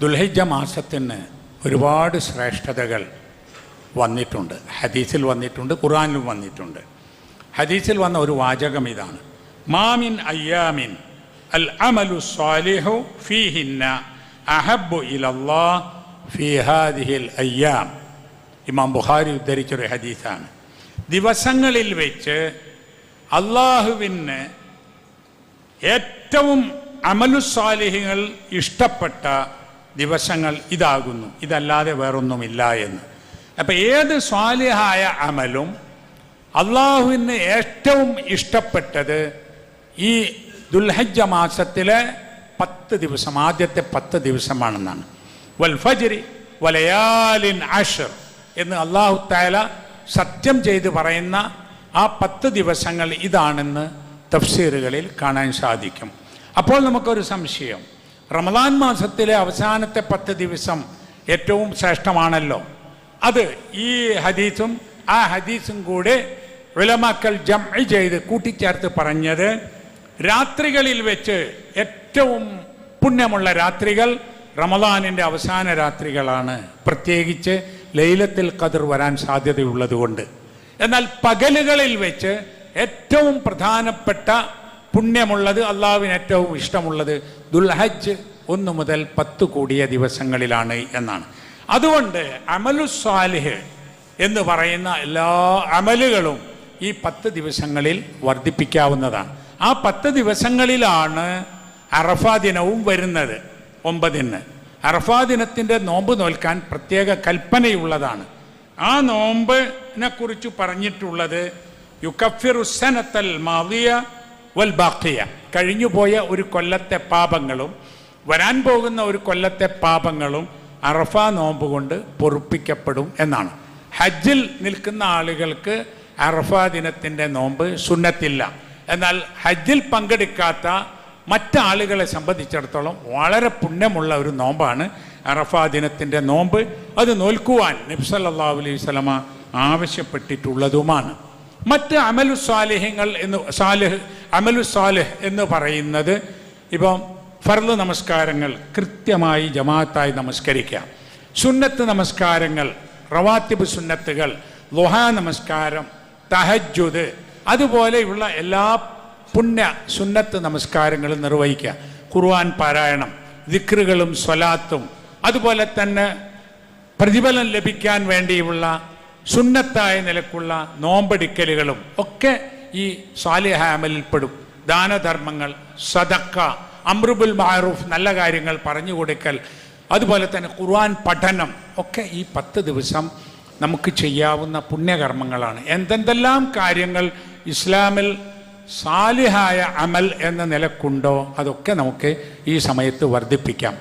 ദുൽഹിജ മാസത്തിന് ഒരുപാട് ശ്രേഷ്ഠതകൾ വന്നിട്ടുണ്ട്. ഹദീസിൽ വന്നിട്ടുണ്ട് ഖുറാനിലും വന്നിട്ടുണ്ട്. ഹദീസിൽ വന്ന ഒരു വാചകം ഇതാണ്. മാമിൻ അയ്യാമിൻ അൽ അമലു സ്വാലിഹു ഫീഹിന്ന അഹബു ഇലല്ലാ ഫീ ഹാദിഹിൽ അയ്യാം. ഇമാം ബുഹാരി ഉദ്ധരിച്ചൊരു ഹദീസാണ്. ദിവസങ്ങളിൽ വെച്ച് അള്ളാഹുവിന് ഏറ്റവും അമലുസ്വാലിഹികൾ ഇഷ്ടപ്പെട്ട ദിവസങ്ങൾ ഇതാകുന്നു. ഇതല്ലാതെ വേറൊന്നുമില്ല എന്ന്. അപ്പം ഏത് സ്വാലിഹായ അമലും അള്ളാഹുവിന് ഏറ്റവും ഇഷ്ടപ്പെട്ടത് ഈ ദുൽഹജ്ജ മാസത്തിലെ പത്ത് ദിവസം ആദ്യത്തെ പത്ത് ദിവസമാണെന്നാണ്. വൽ ഫജ്രി വലയാലിൻ അഷർ എന്ന് അള്ളാഹു താല സത്യം ചെയ്ത് പറയുന്ന ആ പത്ത് ദിവസങ്ങൾ ഇതാണെന്ന് തഫ്സീറുകളിൽ കാണാൻ സാധിക്കും. അപ്പോൾ നമുക്കൊരു സംശയം. റമദാൻ മാസത്തിലെ അവസാനത്തെ പത്ത് ദിവസം ഏറ്റവും ശ്രേഷ്ഠമാണല്ലോ. അത് ഈ ഹദീസും ആ ഹദീസും കൂടെ വിലമാക്കൽ ജം ചെയ്ത് കൂട്ടിച്ചേർത്ത് പറഞ്ഞത് രാത്രികളിൽ വെച്ച് ഏറ്റവും പുണ്യമുള്ള രാത്രികൾ റമദാനിന്റെ അവസാന രാത്രികളാണ്. പ്രത്യേകിച്ച് ലൈലത്തിൽ കതിർ വരാൻ സാധ്യതയുള്ളതുകൊണ്ട്. എന്നാൽ പകലുകളിൽ വെച്ച് ഏറ്റവും പ്രധാനപ്പെട്ട പുണ്യമുള്ളത് അള്ളാഹുവിന് ഏറ്റവും ഇഷ്ടമുള്ളത് ദുൽഹജ് ഒന്ന് മുതൽ പത്ത് കൂടിയ ദിവസങ്ങളിലാണ് എന്നാണ്. അതുകൊണ്ട് അമലു സാലിഹ് എന്ന് പറയുന്ന എല്ലാ അമലുകളും ഈ പത്ത് ദിവസങ്ങളിൽ വർദ്ധിപ്പിക്കാവുന്നതാണ്. ആ പത്ത് ദിവസങ്ങളിലാണ് അറഫാ ദിനവും വരുന്നത് ഒമ്പതിന്. അറഫാ ദിനത്തിന്റെ നോമ്പ് നോൽക്കാൻ പ്രത്യേക കൽപ്പനയുള്ളതാണ്. ആ നോമ്പിനെ കുറിച്ച് പറഞ്ഞിട്ടുള്ളത് യുക്കഫിറുസനത്തൽ മാവിയ വൽ ബാക്കിയ കഴിഞ്ഞുപോയ ഒരു കൊല്ലത്തെ പാപങ്ങളും വരാൻ പോകുന്ന ഒരു കൊല്ലത്തെ പാപങ്ങളും അറഫ നോമ്പ് കൊണ്ട് പൊറുപ്പിക്കപ്പെടും എന്നാണ്. ഹജ്ജിൽ നിൽക്കുന്ന ആളുകൾക്ക് അറഫ ദിനത്തിന്റെ നോമ്പ് സുന്നത്തില്ല. എന്നാൽ ഹജ്ജിൽ പങ്കെടുക്കാത്ത മറ്റാളുകളെ സംബന്ധിച്ചിടത്തോളം വളരെ പുണ്യമുള്ള ഒരു നോമ്പാണ് അറഫ ദിനത്തിന്റെ നോമ്പ്. അത് നോൽക്കുവാൻ നബ്സല്ലാ അലൈഹി സ്വലമ ആവശ്യപ്പെട്ടിട്ടുള്ളതുമാണ്. മറ്റ് അമലു സ്വാലിഹ്യങ്ങൾ എന്ന് സാലിഹ് അമലു സാലിഹ് എന്ന് പറയുന്നത് ഇപ്പം ഫർദ് നമസ്കാരങ്ങൾ കൃത്യമായി ജമാഅത്തായി നമസ്കരിക്കാം. സുന്നത്ത് നമസ്കാരങ്ങൾ റവാത്തിബ് സുന്നത്തുകൾ ലുഹാ നമസ്കാരം തഹജുദ് അതുപോലെയുള്ള എല്ലാ പുണ്യ സുന്നത്ത് നമസ്കാരങ്ങളും നിർവഹിക്കുക. ഖുർആൻ പാരായണം ദിക്റുകളും സ്വലാത്തും അതുപോലെ തന്നെ പ്രതിഫലം ലഭിക്കാൻ വേണ്ടിയുള്ള സുന്നത്തായ നിലക്കുള്ള നോമ്പെടുക്കലുകളും ഒക്കെ ഈ സാലിഹ അമലിൽപ്പെടും ദാനധർമ്മങ്ങൾ സദക്ക അമ്രുബുൽ മാറൂഫ് നല്ല കാര്യങ്ങൾ പറഞ്ഞു കൊടുക്കൽ അതുപോലെ തന്നെ ഖുർആൻ പഠനം ഒക്കെ ഈ പത്ത് ദിവസം നമുക്ക് ചെയ്യാവുന്ന പുണ്യകർമ്മങ്ങളാണ്. എന്തെന്തെല്ലാം കാര്യങ്ങൾ ഇസ്ലാമിൽ സാലിഹായ അമൽ എന്ന നിലക്കുണ്ടോ അതൊക്കെ നമുക്ക് ഈ സമയത്ത് വർദ്ധിപ്പിക്കാം.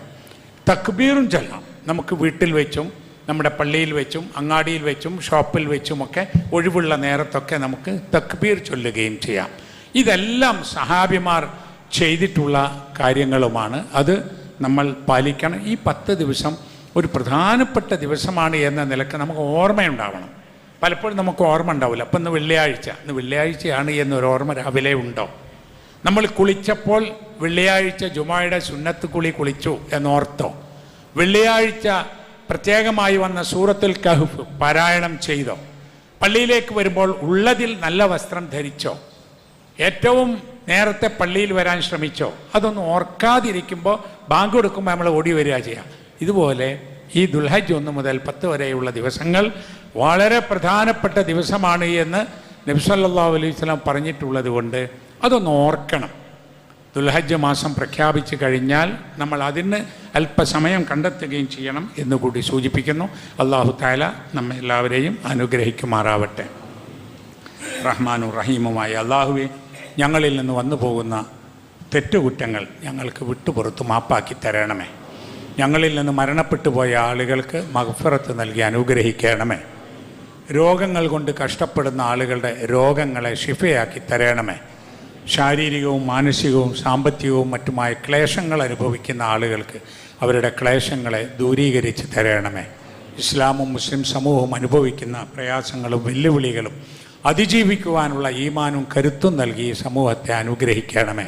തക്ബീറും ചെല്ലാം. നമുക്ക് വീട്ടിൽ വെച്ചും നമ്മുടെ പള്ളിയിൽ വെച്ചും അങ്ങാടിയിൽ വെച്ചും ഷോപ്പിൽ വെച്ചുമൊക്കെ ഒഴിവുള്ള നേരത്തൊക്കെ നമുക്ക് തക്ബീർ ചൊല്ലുകയും ചെയ്യാം. ഇതെല്ലാം സഹാബിമാർ ചെയ്തിട്ടുള്ള കാര്യങ്ങളുമാണ്. അത് നമ്മൾ പാലിക്കണം. ഈ പത്ത് ദിവസം ഒരു പ്രധാനപ്പെട്ട ദിവസമാണ് എന്ന നിലയ്ക്ക് നമുക്ക് ഓർമ്മയുണ്ടാവണം. പലപ്പോഴും നമുക്ക് ഓർമ്മ ഉണ്ടാവില്ല. അപ്പം ഇന്ന് വെള്ളിയാഴ്ച. ഇന്ന് വെള്ളിയാഴ്ചയാണ് എന്നൊരു ഓർമ്മ രാവിലെ ഉണ്ടോ? നമ്മൾ കുളിച്ചപ്പോൾ വെള്ളിയാഴ്ച ജുമായുടെ സുന്നത്ത് കുളി കുളിച്ചു എന്നോർത്തോ? വെള്ളിയാഴ്ച പ്രത്യേകമായി വന്ന സൂറത്തുൽ കഹഫ് പാരായണം ചെയ്തോ? പള്ളിയിലേക്ക് വരുമ്പോൾ ഉള്ളതിൽ നല്ല വസ്ത്രം ധരിച്ചോ? ഏറ്റവും നേരത്തെ പള്ളിയിൽ വരാൻ ശ്രമിച്ചോ? അതൊന്നും ഓർക്കാതിരിക്കുമ്പോൾ ബാങ്ക് കൊടുക്കുമ്പോൾ നമ്മൾ ഓടി വരിക ചെയ്യാം. ഇതുപോലെ ഈ ദുൽഹജ് ഒന്ന് മുതൽ പത്ത് വരെയുള്ള ദിവസങ്ങൾ വളരെ പ്രധാനപ്പെട്ട ദിവസമാണ് എന്ന് നബ്സല്ലാ അലൈഹി സ്വലാം പറഞ്ഞിട്ടുള്ളത് കൊണ്ട് അതൊന്ന് ഓർക്കണം. ദുൽഹജ്ജ് മാസം പ്രഖ്യാപിച്ചു കഴിഞ്ഞാൽ നമ്മൾ അതിന് അല്പസമയം കണ്ടെത്തുകയും ചെയ്യണം എന്നുകൂടി സൂചിപ്പിക്കുന്നു. അള്ളാഹു താല നമ്മെ എല്ലാവരെയും അനുഗ്രഹിക്കുമാറാവട്ടെ. റഹ്മാനു റഹീമുമായ അള്ളാഹുവെ ഞങ്ങളിൽ നിന്ന് വന്നു പോകുന്ന തെറ്റുകുറ്റങ്ങൾ ഞങ്ങൾക്ക് വിട്ടുപുറത്ത് മാപ്പാക്കി തരണമേ. ഞങ്ങളിൽ നിന്ന് മരണപ്പെട്ടു പോയ ആളുകൾക്ക് മഹഫറത്ത് നൽകി അനുഗ്രഹിക്കണമേ. രോഗങ്ങൾ കൊണ്ട് കഷ്ടപ്പെടുന്ന ആളുകളുടെ രോഗങ്ങളെ ഷിഫയാക്കി തരണമേ. ശാരീരികവും മാനസികവും സാമ്പത്തികവും മറ്റുമായ ക്ലേശങ്ങൾ അനുഭവിക്കുന്ന ആളുകൾക്ക് അവരുടെ ക്ലേശങ്ങളെ ദൂരീകരിച്ച് തരണമേ. ഇസ്ലാമും മുസ്ലിം സമൂഹവും അനുഭവിക്കുന്ന പ്രയാസങ്ങളും വെല്ലുവിളികളും അതിജീവിക്കുവാനുള്ള ഈമാനും കരുത്തും നൽകി സമൂഹത്തെ അനുഗ്രഹിക്കണമേ.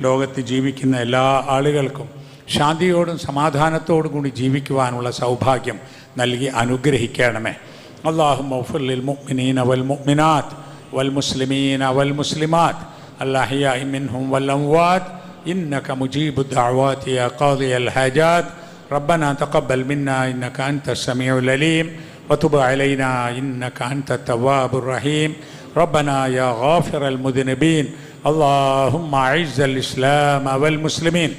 ലോകത്ത് ജീവിക്കുന്ന എല്ലാ ആളുകൾക്കും ശാന്തിയോടും സമാധാനത്തോടും കൂടി ജീവിക്കുവാനുള്ള സൗഭാഗ്യം നൽകി അനുഗ്രഹിക്കണമേ. അള്ളാഹു മൗഫുൽ മുഅ്മിനീന വൽ മുഅ്മിനാത്ത് വൽ മുസ്ലിമീന വൽ മുസ്ലിമാത്ത് الأحياء منهم والأموات إنك مجيب الدعوات يا قاضي الحاجات. ربنا تقبل منا إنك أنت السميع العليم. وتب علينا إنك أنت التواب الرحيم. ربنا يا غافر المذنبين. اللهم أعز الإسلام والمسلمين.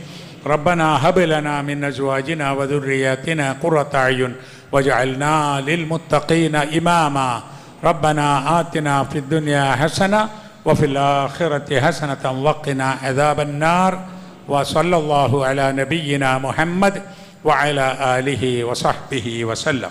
ربنا هب لنا من أزواجنا وذرياتنا قرة أعين. واجعلنا للمتقين إماما. ربنا آتنا في الدنيا حسنة وفي الآخرة حسنة وقنا عذاب النار وصلى الله على نبينا محمد وعلى آله وصحبه وسلم.